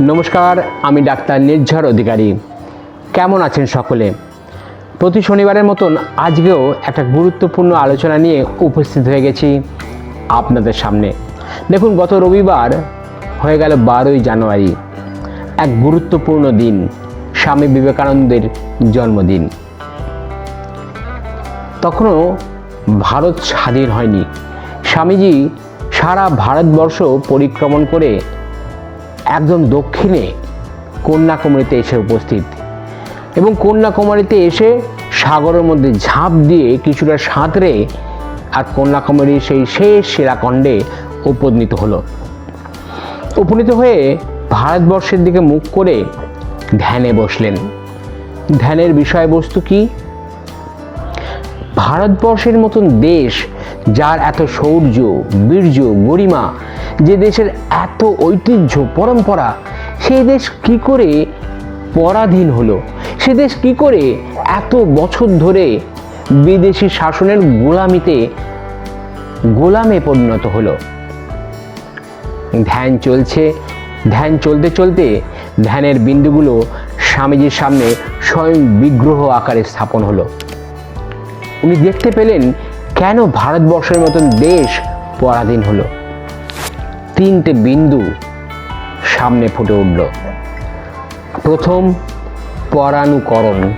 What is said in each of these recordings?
নমস্কার, আমি ডাক্তার নির্ঝর অধিকারী। কেমন আছেন সকলে? প্রতি শনিবারের মতন আজকেও একটা গুরুত্বপূর্ণ আলোচনা নিয়ে উপস্থিত হয়ে গেছি আপনাদের সামনে। দেখুন, গত রবিবার হয়ে গেল বারোই জানুয়ারি, এক গুরুত্বপূর্ণ দিন, স্বামী বিবেকানন্দের জন্মদিন। তখনও ভারত স্বাধীন হয়নি। স্বামীজি সারা ভারতবর্ষ পরিক্রমণ করে একদম দক্ষিণে কন্যাকুমারীতে এসে উপস্থিত। এবং কন্যাকুমারীতে এসে সাগরের মধ্যে ঝাঁপ দিয়ে কিছুটা সাঁতরে আর কন্যাকুমারীর সেই শেষ শিলাখণ্ডে উপনীত হলো। উপনীত হয়ে ভারতবর্ষের দিকে মুখ করে ধ্যানে বসলেন। ধ্যানের বিষয়বস্তু কি? ভারতবর্ষের মতন দেশ যার এত শৌর্য, বীর্য, গরিমা, যে দেশের এত ঐতিহ্য, পরম্পরা, সেই দেশ কি করে পরাধীন হলো? সে দেশ কি করে এত বছর ধরে বিদেশি শাসনের গোলামিতে, গোলামে পরিণত হলো? ধ্যান চলছে, ধ্যান চলতে চলতে ধ্যানের বিন্দুগুলো স্বামীজির সামনে স্বয়ং বিগ্রহ আকারে স্থাপন হলো। উনি দেখতে পেলেন কেন ভারতবর্ষের মতন দেশ পরাধীন হলো? তিনটে বিন্দু সামনে ফুটে উঠল। প্রথম, পরানুকরণ।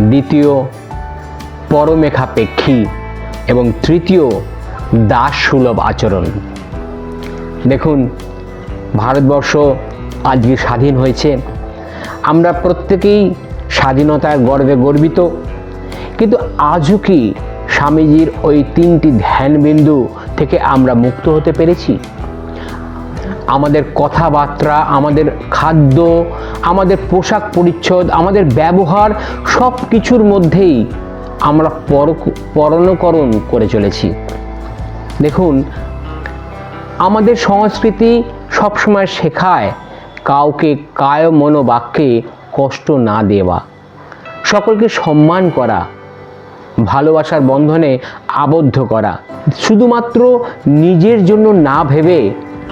দ্বিতীয়, পরমেখাপেক্ষী। এবং তৃতীয় দাস সুলভ আচরণ। দেখুন, ভারতবর্ষ আজকে স্বাধীন হয়েছে। আমরা প্রত্যেকেই স্বাধীনতার গর্বে গর্বিত। কিন্তু আজও কি স্বামীজির ওই তিনটি ধ্যানবিন্দু থেকে আমরা মুক্ত হতে পেরেছি। আমাদের কথাবার্তা, আমাদের খাদ্য, আমাদের পোশাক পরিচ্ছদ, আমাদের ব্যবহার সব কিছুর মধ্যেই আমরা পর পরণকরণ করে চলেছি। দেখুন, আমাদের সংস্কৃতি সবসময় শেখায় কাউকে কায় মনোবাক্যে কষ্ট না দেওয়া, সকলকে সম্মান করা ভালোবাসার বন্ধনে আবদ্ধ করা। শুধুমাত্র নিজের জন্য না ভেবে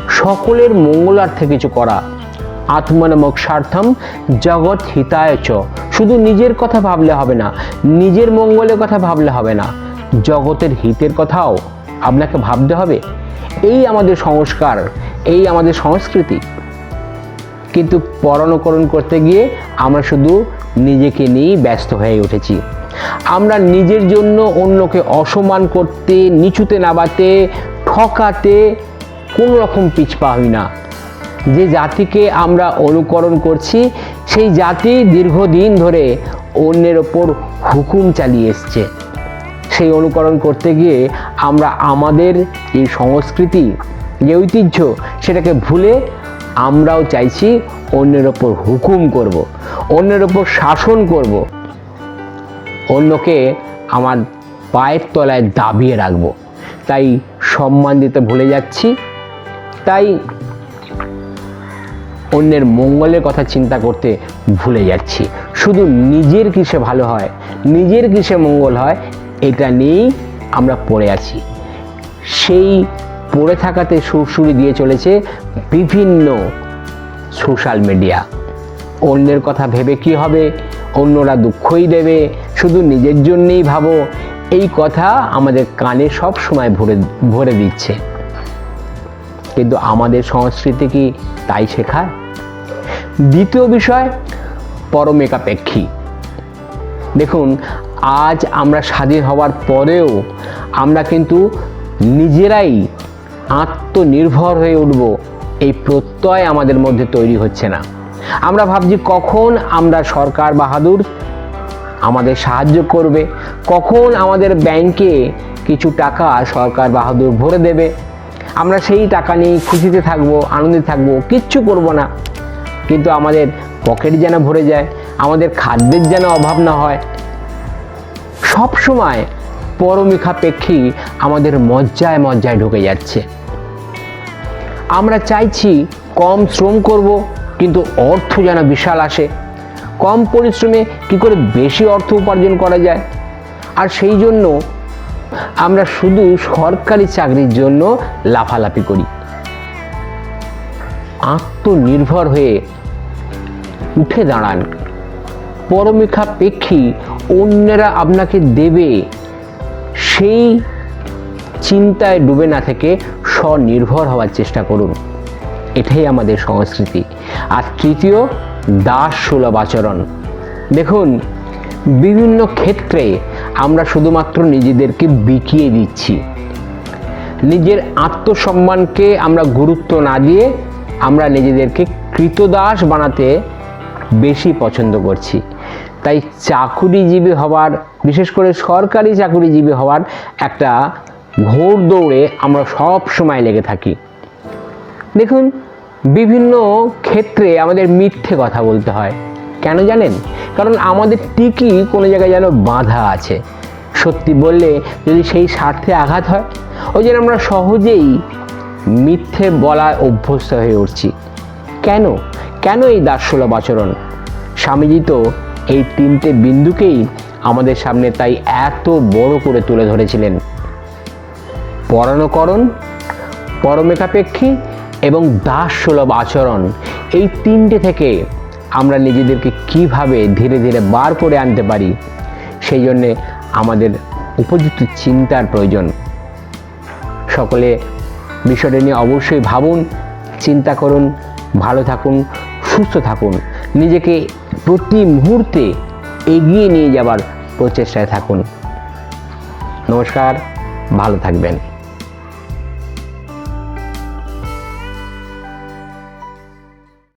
সকলের মঙ্গলার্থে কিছু করা। আত্মন মোক্ষার্থম জগৎ হিতায় চ। শুধু নিজের কথা ভাবলে হবে না, নিজের মঙ্গলের কথা ভাবলে হবে না। জগতের হিতের কথাও আপনাকে ভাবতে হবে। এই আমাদের সংস্কার, এই আমাদের সংস্কৃতি। কিন্তু পরণকরণ করতে গিয়ে আমরা শুধু নিজেকে নিয়েই ব্যস্ত হয়ে উঠেছি। আমরা নিজের জন্য অন্যকে অসম্মান করতে, নিচুতে নামাতে, ঠকাতে কোনো রকম পিছপা হই না যে জাতিকে আমরা অনুকরণ করছি, সেই জাতি দীর্ঘদিন ধরে অন্যের ওপর হুকুম চালিয়ে এসছে সেই অনুকরণ করতে গিয়ে আমরা আমাদের এই সংস্কৃতি, যে ঐতিহ্য, সেটাকে ভুলে আমরাও চাইছি অন্যের ওপর হুকুম করব। অন্যের ওপর শাসন করব। অন্যকে আমার পায়ের তলায় দাবিয়ে রাখব। তাই সম্মান দিতে ভুলে যাচ্ছি। তাই অন্যের মঙ্গলের কথা চিন্তা করতে ভুলে যাচ্ছি। শুধু নিজের কিসে ভালো হয়, নিজের কিসে মঙ্গল হয়, এটা নিয়েই আমরা পড়ে আছি। সেই পড়ে থাকাতে সুরসুরি দিয়ে চলেছে বিভিন্ন সোশ্যাল মিডিয়া অন্যের কথা ভেবে কি হবে? অন্যরা দুঃখই দেবে। শুধু নিজের জন্যেই ভাবো। এই কথা আমাদের কানে সব সময় ভরে ভরে দিচ্ছে। কিন্তু আমাদের সংস্কৃতি কি তাই শেখায়? দ্বিতীয় বিষয়, পরমেকাপেক্ষী। দেখুন, আজ আমরা স্বাধীন হওয়ার পরেও আমরা কিন্তু নিজেরাই আত্মনির্ভর হয়ে উঠব। এই প্রত্যয় আমাদের মধ্যে তৈরি হচ্ছে না। আমরা ভাবছি কখন আমরা সরকার বাহাদুর আমাদের সাহায্য করবে, কখন আমাদের ব্যাংকে কিছু টাকা সরকার বাহাদুর ভরে দেবে। আমরা সেই টাকা নিয়ে খুশিতে থাকব, আনন্দে থাকব, কিচ্ছু করব না। কিন্তু আমাদের পকেট যেন ভরে যায়, আমাদের খাদ্যের যেন অভাব না হয়। সব সময় পরমিখাপেক্ষী আমাদের মজ্জায় মজ্জায় ঢুকে যাচ্ছে। আমরা চাইছি কম শ্রম করব কিন্তু অর্থ যেন বিশাল আসে। কম পরিশ্রমে কি করে বেশি অর্থ উপার্জন করা যায়? আর সেই জন্য আমরা শুধু সরকারি চাকরির জন্য লাফালাফি করি। আত্মনির্ভর হয়ে উঠে দাঁড়ান। পরমেক্ষাপেক্ষী অন্যেরা আপনাকে দেবে। সেই চিন্তায় ডুবে না থেকে স্বনির্ভর হওয়ার চেষ্টা করুন। এটাই আমাদের সংস্কৃতি। আর তৃতীয় দাস সুলভ আচরণ। দেখুন, বিভিন্ন ক্ষেত্রে আমরা শুধুমাত্র নিজেদেরকে বিকিয়ে দিচ্ছি। নিজের আত্মসম্মানকে আমরা গুরুত্ব না দিয়ে আমরা নিজেদেরকে কৃতদাস বানাতে বেশি পছন্দ করছি। তাই চাকুরিজীবী হওয়ার, বিশেষ করে সরকারি চাকুরিজীবী হওয়ার একটা ঘোর দৌড়ে আমরা সব সময় লেগে থাকি। দেখুন বিভিন্ন ক্ষেত্রে আমাদের মিথ্যে কথা বলতে হয়। কেন জানেন? কারণ আমাদের টিকি কোনো জায়গায় যেন বাঁধা আছে। সত্যি বললে যদি সেই স্বার্থে আঘাত হয়, ওই জন্য আমরা সহজেই মিথ্যে বলায় অভ্যস্ত হয়ে উঠছি। কেন? কেন এই দাসসুলভ আচরণ? স্বামীজি তো এই তিনটে বিন্দুকেই আমাদের সামনে তাই এত বড় করে তুলে ধরেছিলেন। পরাণকরণ পরমেকাপেক্ষী এবং দাস সুলভ আচরণ। এই তিনটে থেকে আমরা নিজেদেরকে কীভাবে ধীরে ধীরে বার করে আনতে পারি, সেই জন্যে আমাদের উপযুক্ত চিন্তার প্রয়োজন। সকলে বিষয়টা নিয়ে অবশ্যই ভাবুন, চিন্তা করুন, ভালো থাকুন, সুস্থ থাকুন। নিজেকে প্রতি মুহূর্তে এগিয়ে নিয়ে যাবার প্রচেষ্টায় থাকুন। নমস্কার, ভালো থাকবেন।